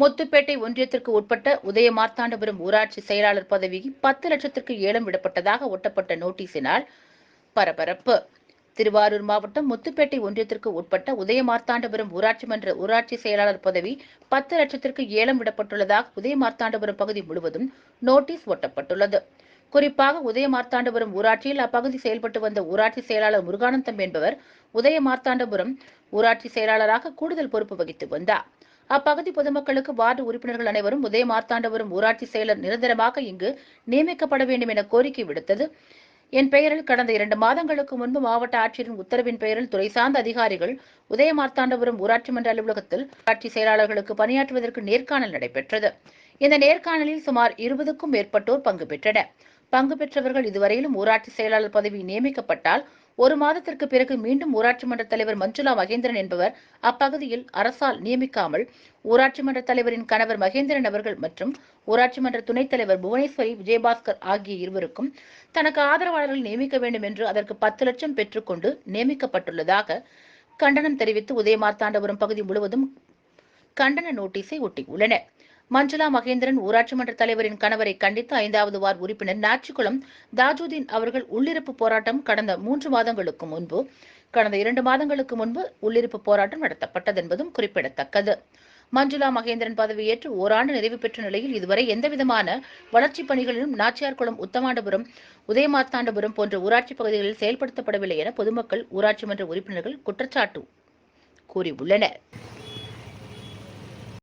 முத்துப்பேட்டை ஒன்றியத்திற்கு உட்பட்ட உதயமார்த்தாண்டபுரம் ஊராட்சி செயலாளர் பதவிக்கு பத்து லட்சத்திற்கு ஏலம் விடப்பட்டதாக ஒட்டப்பட்ட நோட்டீஸினால் பரபரப்பு. திருவாரூர் மாவட்டம் முத்துப்பேட்டை ஒன்றியத்திற்கு உட்பட்ட உதயமார்த்தாண்டபுரம் ஊராட்சி மன்ற ஊராட்சி செயலாளர் பதவி பத்து லட்சத்திற்கு ஏலம் விடப்பட்டுள்ளதாக உதயமார்த்தாண்டபுரம் பகுதி முழுவதும் நோட்டீஸ் ஒட்டப்பட்டுள்ளது. குறிப்பாக உதயமார்த்தாண்டபுரம் ஊராட்சியில் அப்பகுதி செயல்பட்டு வந்த ஊராட்சி செயலாளர் முருகானந்தம் என்பவர் உதயமார்த்தாண்டபுரம் ஊராட்சி செயலாளராக கூடுதல் பொறுப்பு வகித்து வந்தார். அப்பகுதி பொதுமக்களுக்கு வார்டு உறுப்பினர்கள் அனைவரும் உதயமார்த்தாண்டபுரம் ஊராட்சி செயலர் நிரந்தரமாக இங்கு நியமிக்கப்பட வேண்டும் என கோரிக்கை விடுத்தது. என் பெயரில் கடந்த இரண்டு மாதங்களுக்கு முன்பு மாவட்ட ஆட்சியரின் உத்தரவின் பெயரில் துறை சார்ந்த அதிகாரிகள் உதயமார்த்தாண்டபுரம் ஊராட்சி மன்ற அலுவலகத்தில் ஆட்சி செயலாளர்களுக்கு பணியாற்றுவதற்கு நேர்காணல் நடைபெற்றது. இந்த நேர்காணலில் சுமார் இருபதுக்கும் மேற்பட்டோர் பங்கு பெற்றனர். பங்கு பெற்றவர்கள் இதுவரையிலும் ஊராட்சி செயலாளர் பதவி நியமிக்கப்பட்டால் ஒரு மாதத்திற்கு பிறகு மீண்டும் ஊராட்சி மன்ற தலைவர் மஞ்சுளா மகேந்திரன் என்பவர் அப்பகுதியில் அரசால் நியமிக்காமல் ஊராட்சி மன்ற தலைவரின் கணவர் மகேந்திரன் அவர்கள் மற்றும் ஊராட்சி மன்ற துணைத் தலைவர் புவனேஸ்வரி விஜயபாஸ்கர் ஆகிய இருவருக்கும் தனக்கு ஆதரவாளர்கள் நியமிக்க வேண்டும் என்று அதற்கு பத்து லட்சம் பெற்றுக்கொண்டு நியமிக்கப்பட்டுள்ளதாக கண்டனம் தெரிவித்து உதயமார்த்தாண்டபுரம் பகுதி முழுவதும் கண்டன நோட்டீஸை ஒட்டியுள்ளனர் மஞ்சுளா மகேந்திரன் ஊராட்சி மன்ற தலைவரின் கணவரை கண்டித்து ஐந்தாவது வார்டு உறுப்பினர் நாச்சிக்குளம் தாஜுதீன் அவர்கள் உள்ளிருப்பு போராட்டம் கடந்த மூன்று மாதங்களுக்கு முன்பு. கடந்த இரண்டு மாதங்களுக்கு முன்பு உள்ளிருப்பு போராட்டம் நடத்தப்பட்டது என்பதும் குறிப்பிடத்தக்கது. மஞ்சுளா மகேந்திரன் பதவியேற்று ஓராண்டு நிறைவு பெற்ற நிலையில் இதுவரை எந்தவிதமான வளர்ச்சிப் பணிகளிலும் நாச்சியார்குளம் உத்தமாண்டபுரம் உதயமார்த்தாண்டபுரம் போன்ற ஊராட்சி பகுதிகளில் செயல்படுத்தப்படவில்லை என பொதுமக்கள் ஊராட்சி மன்ற உறுப்பினர்கள் குற்றச்சாட்டு கூறியுள்ளனர்.